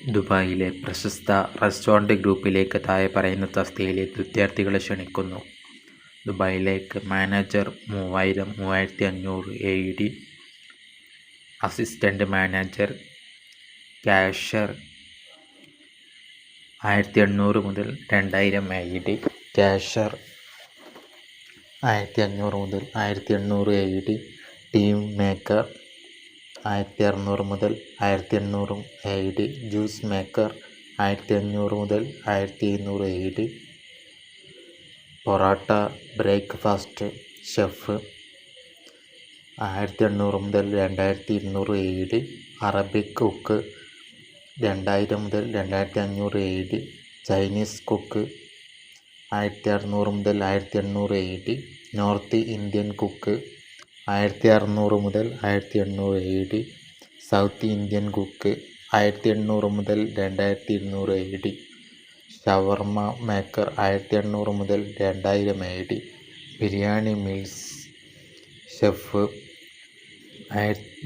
ദുബായിലെ പ്രശസ്ത റെസ്റ്റോറന്റ് ഗ്രൂപ്പിലേക്ക് താഴെ പറയുന്ന തസ്തികയിലേക്ക് വിദ്യാർത്ഥികളെ ക്ഷണിക്കുന്നു. ദുബായിലേക്ക് മാനേജർ മൂവായിരം മൂവായിരത്തി അഞ്ഞൂറ് A E D assistant manager cashier ആയിരത്തി എണ്ണൂറ് മുതൽ രണ്ടായിരം എ ഇ ഡി കാഷ്യർ ആയിരത്തി അഞ്ഞൂറ് മുതൽ ആയിരത്തി എണ്ണൂറ് A E D team maker ആയിരത്തി അറുന്നൂറ് മുതൽ ആയിരത്തി എണ്ണൂറ് എ ഡി ജ്യൂസ് മേക്കർ ആയിരത്തി അഞ്ഞൂറ് മുതൽ ആയിരത്തി എഴുന്നൂറ് A D porotta breakfast chef ആയിരത്തി എണ്ണൂറ് മുതൽ രണ്ടായിരത്തി ഇരുന്നൂറ് എ ഡി അറബിക് കുക്ക് രണ്ടായിരം മുതൽ രണ്ടായിരത്തി അഞ്ഞൂറ് എ ഡി ചൈനീസ് കുക്ക് ആയിരത്തി അറുന്നൂറ് മുതൽ ആയിരത്തി എണ്ണൂറ് A D north Indian cook ആയിരത്തി അറുന്നൂറ് മുതൽ ആയിരത്തി എണ്ണൂറ് A D south Indian cook ആയിരത്തി എണ്ണൂറ് മുതൽ രണ്ടായിരത്തി ഇരുന്നൂറ് എ ഡി ഷവർമ മേക്കർ ആയിരത്തി എണ്ണൂറ് മുതൽ രണ്ടായിരം A D biryani meals chef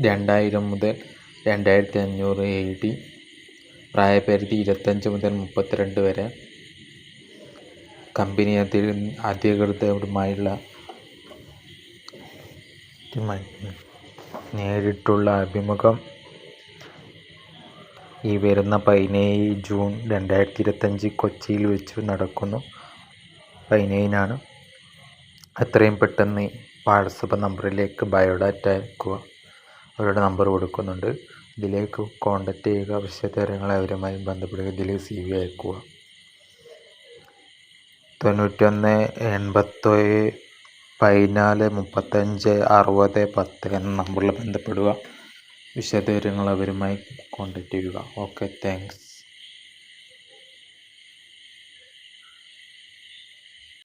രണ്ടായിരം മുതൽ രണ്ടായിരത്തി അഞ്ഞൂറ് എ ഡി പ്രായപരിധി ഇരുപത്തഞ്ച് മുതൽ മുപ്പത്തിരണ്ട് വരെ. കമ്പനി അധി അധികൃതരുമായുള്ള നേരിട്ടുള്ള അഭിമുഖം. ഈ വരുന്ന പതിനേഴ് ജൂൺ രണ്ടായിരത്തി ഇരുപത്തഞ്ച് കൊച്ചിയിൽ വെച്ച് നടക്കുന്നു. പതിനേഴിനാണ്. എത്രയും പെട്ടെന്ന് വാട്സപ്പ് നമ്പറിലേക്ക് ബയോഡാറ്റ അയക്കുക അവരുടെ നമ്പർ കൊടുക്കുന്നുണ്ട്. ഇതിലേക്ക് കോൺടാക്റ്റ് ചെയ്യുക. വിശദവിവരങ്ങൾ അവരുമായി ബന്ധപ്പെടുക. ഇതിലേക്ക് സി വി അയക്കുക തൊണ്ണൂറ്റൊന്ന് എൺപത്തേഴ് പതിനാല് മുപ്പത്തഞ്ച് അറുപത് പത്ത് എന്ന നമ്പറിൽ ബന്ധപ്പെടുക. വിശദവിവരങ്ങൾ അവരുമായി കോൺടാക്റ്റ് ചെയ്യുക. Okay thanks.